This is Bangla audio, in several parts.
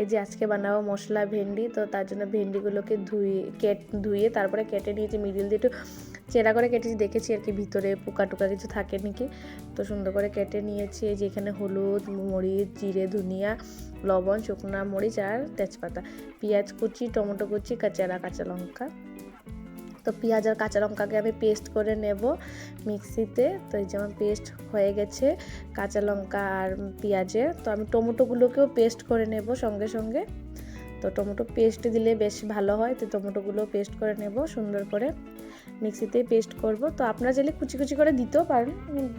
এই যে আজকে বানাবো মশলা, ভেন্ডি, তো তার জন্য ভেন্ডিগুলোকে ধুয়ে, কেট, ধুয়ে তারপরে কেটে নিয়েছি, মিডিল দিয়ে একটু চেরা করে কেটেছি, দেখেছি আর কি ভিতরে পোকা টোকা কিছু থাকে নাকি। তো সুন্দর করে কেটে নিয়েছি, এই যে এখানে হলুদ, মরিচ, জিরে, ধনিয়া, লবণ, শুকনা মরিচ আর তেজপাতা, পেঁয়াজ কুচি, টমেটো কুচি কাঁচা কাঁচা লঙ্কা। তো পেঁয়াজ আর কাঁচা লঙ্কাকে আমি পেস্ট করে নেব মিক্সিতে। তো এই যেমন পেস্ট হয়ে গেছে কাঁচা লঙ্কা আর পেঁয়াজের তো আমি টমেটোগুলোকেও পেস্ট করে নেব সঙ্গে সঙ্গে। তো টমেটো পেস্ট দিলে বেশ ভালো হয়, তো টমেটোগুলো পেস্ট করে নেব সুন্দর করে। মিক্সিতেই পেস্ট করব। তো আপনারা চাইলে কুচি কুচি করে দিতেও পারেন,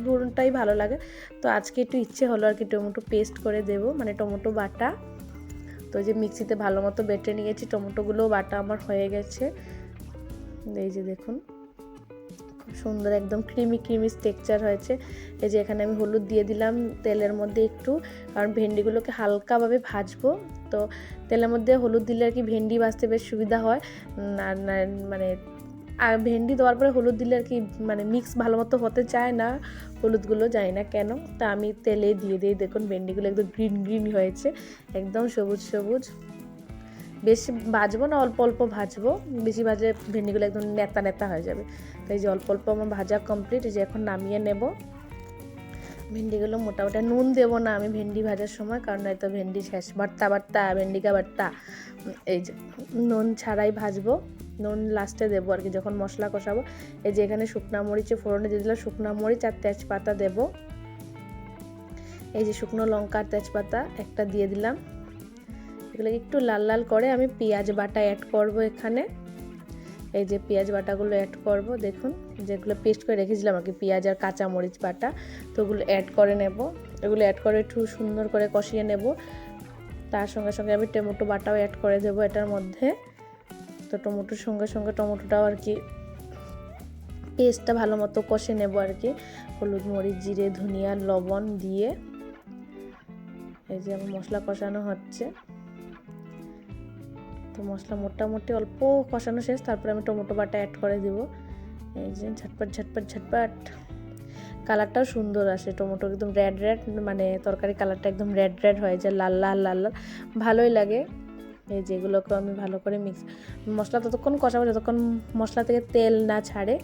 ধরুনটাই ভালো লাগে। তো আজকে একটু ইচ্ছে হলো আর কি টমেটো পেস্ট করে দেব মানে টমেটো বাটা। তো যে মিক্সিতে ভালো মতো বেটে নিয়েছি, টমেটোগুলোও বাটা আমার হয়ে গেছে। এই যে দেখুন, খুব সুন্দর একদম ক্রিমি ক্রিমি টেক্সচার হয়েছে। এই যে এখানে আমি হলুদ দিয়ে দিলাম, তেলের মধ্যে একটু, কারণ ভেন্ডিগুলোকে হালকাভাবে ভাজবো। তো তেলের মধ্যে হলুদ দিলে আর কি ভেন্ডি ভাজতে বেশ সুবিধা হয়। আর মানে আর ভেন্ডি দেওয়ার পরে হলুদ দিলে আর কি মানে মিক্স ভালো মতো হতে চায় না হলুদগুলো, জানি না কেন। তা আমি তেলে দিয়ে দিই, দেখুন ভেন্ডিগুলো একদম গ্রিন গ্রিন হয়েছে, একদম সবুজ সবুজ। বেশি ভাজবো না, অল্প অল্প ভাজবো। বেশি ভাজলে ভেন্ডিগুলো একদম নেতা নেতা হয়ে যাবে। তাই যে অল্প অল্প আমার ভাজা কমপ্লিট যে এখন নামিয়ে নেব। ভেন্ডিগুলো মোটামুটি নুন দেবো না আমি ভেন্ডি ভাজার সময়, কারণ হয়তো ভেন্ডি শেষ ভর্তা ভর্তা ভেন্ডিকা ভর্তা এই যে নুন ছাড়াই ভাজবো, নুন লাস্টে দেবো আর কি, যখন মশলা কষাবো। এই যে এখানে শুকনা মরিচে ফোড়নে দিয়ে দিলাম, শুকনা মরিচ আর তেজপাতা দেবো। এই যে শুকনো লঙ্কা তেজপাতা একটা দিয়ে দিলাম। এগুলো একটু লাল লাল করে আমি পেঁয়াজ বাটা অ্যাড করব এখানে। এই যে পেঁয়াজ বাটাগুলো অ্যাড করব, দেখুন, যেগুলো পেস্ট করে রেখেছিলাম আর কি, পেঁয়াজ আর কাঁচা মরিচ বাটা, তো ওগুলো অ্যাড করে নেব। এগুলো অ্যাড করে একটু সুন্দর করে কষিয়ে নেব। তার সঙ্গে সঙ্গে আমি টমেটো বাটাও অ্যাড করে দেবো এটার মধ্যে। তো টমেটোর সঙ্গে সঙ্গে টমেটোটাও আর কি পেস্টটা ভালো মতো কষে নেব আর কি। হলুদ মরিচ, জিরে, ধনিয়া, লবণ দিয়ে। এই যে আমার মশলা কষানো হচ্ছে। তো মশলা মোটামুটি অল্প কষানো শেষ, তারপরে আমি টমেটো বাটা অ্যাড করে দিব। এই যে ঝটপট ঝটপট ঝটপট। কালারটাও সুন্দর আসে, টমেটো একদম রেড রেড মানে তরকারি কালারটা একদম রেড রেড হয়ে যায় লাল লাল লাল লাল। ভালোই লাগে। এই যেগুলোকে আমি ভালো করে মিক্স মশলা ততক্ষণ কষাবো, যতক্ষণ মশলা থেকে তেল না ছাড়ে।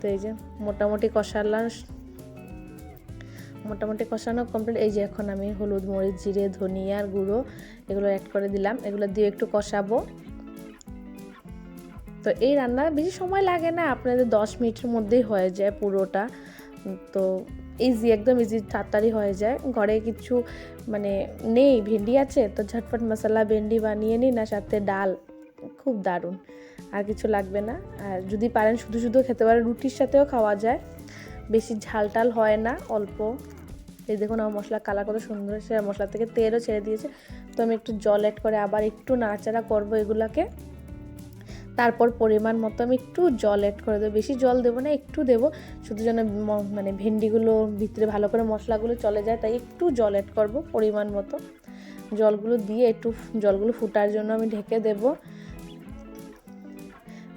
তো এই যে মোটামুটি কষালাম মোটামুটি কষানো কমপ্লিট এই যে এখন আমি হলুদ, মরিচ, জিরে ধনিয়ার গুঁড়ো এগুলো অ্যাড করে দিলাম। এগুলো দিয়ে একটু কষাবো। তো এই রান্না বেশি সময় লাগে না, আপনাদের দশ মিনিটের মধ্যেই হয়ে যায় পুরোটা। তো ইজি একদম ইজি তাড়াতাড়ি হয়ে যায়। ঘরে কিছু মানে নেই, ভেন্ডি আছে, তো ঝটপট মশলা, ভেন্ডি বানিয়ে নিন না সাথে ডাল। খুব দারুণ। আর কিছু লাগবে না। আর যদি পারেন শুধু শুধু খেতে পারেন, রুটির সাথেও খাওয়া যায়। বেশি ঝাল টাল হয় না, অল্প। এই দেখুন আমার মশলা কালার কত সুন্দর সে মশলা থেকে তেলও ছেড়ে দিয়েছে। তো আমি একটু জল অ্যাড করে আবার একটু নাড়াচাড়া করব এগুলাকে। তারপর পরিমাণ মতো আমি একটু জল অ্যাড করে দেবো। বেশি জল দেবো না, একটু দেবো। শুধু যেন মানে ভেন্ডিগুলো ভিতরে ভালো করে মশলাগুলো চলে যায়, তাই একটু জল অ্যাড করব পরিমাণ মতো। জলগুলো দিয়ে একটু জলগুলো ফুটার জন্য আমি ঢেকে দেব।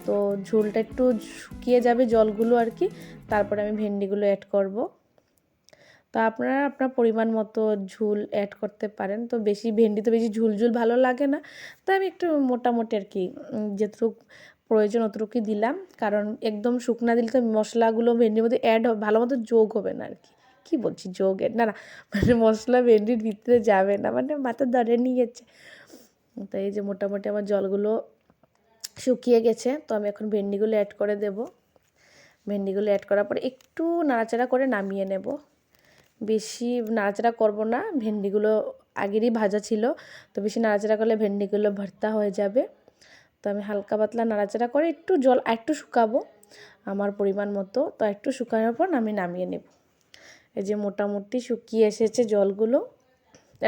তো ঝোলটা একটু শুকিয়ে যাবে জলগুলো আর কি। তারপরে আমি ভেন্ডিগুলো অ্যাড করব। তো আপনারা আপনার পরিমাণ মতো ঝুল অ্যাড করতে পারেন। তো বেশি ভেন্ডি তো বেশি ঝুল ঝুল ভালো লাগে না। তো আমি একটু মোটামুটি আর কি যেটুকু প্রয়োজন অতটুকুই দিলাম। কারণ একদম শুকনা দিলে তো মশলাগুলো ভেন্ডির মধ্যে অ্যাড হবে ভালো মতো যোগ হবে না আর কি। কী বলছি যোগ না না মানে মশলা ভেন্ডির ভিতরে যাবে না। মানে মাথা ধরে নিয়ে যাচ্ছে তো এই যে মোটামুটি আমার জলগুলো শুকিয়ে গেছে, তো আমি এখন ভেন্ডিগুলো অ্যাড করে দেব। ভেন্ডিগুলো অ্যাড করার পর একটু নাড়াচাড়া করে নামিয়ে নেব। বেশি নাড়াচাড়া করব না, ভেন্ডিগুলো আগেরই ভাজা ছিল, তো বেশি নাড়াচাড়া করলে ভেন্ডিগুলো ভর্তা হয়ে যাবে। তো আমি হালকা পাতলা নাড়াচাড়া করে একটু জল একটু শুকাবো আমার পরিমাণ মতো, তো একটু শুকানোর পর আমি নামিয়ে নেব। এই যে মোটামুটি শুকিয়ে এসেছে জলগুলো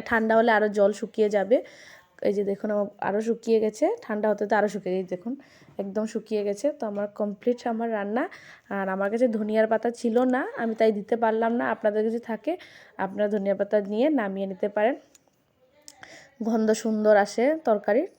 ঠান্ডা হলে আরও জল শুকিয়ে যাবে এই যে দেখুন, আমার আরও শুকিয়ে গেছে। ঠান্ডা হতে তো আরও শুকিয়ে গেছে। দেখুন, একদম শুকিয়ে গেছে। তো আমার কমপ্লিট আমার রান্না। আর আমার কাছে ধনিয়ার পাতা ছিল না, আমি তাই দিতে পারলাম না। আপনাদের কাছে থাকে, আপনারা ধনিয়া পাতা নিয়ে নামিয়ে নিতে পারেন। গন্ধ সুন্দর আসে তরকারির।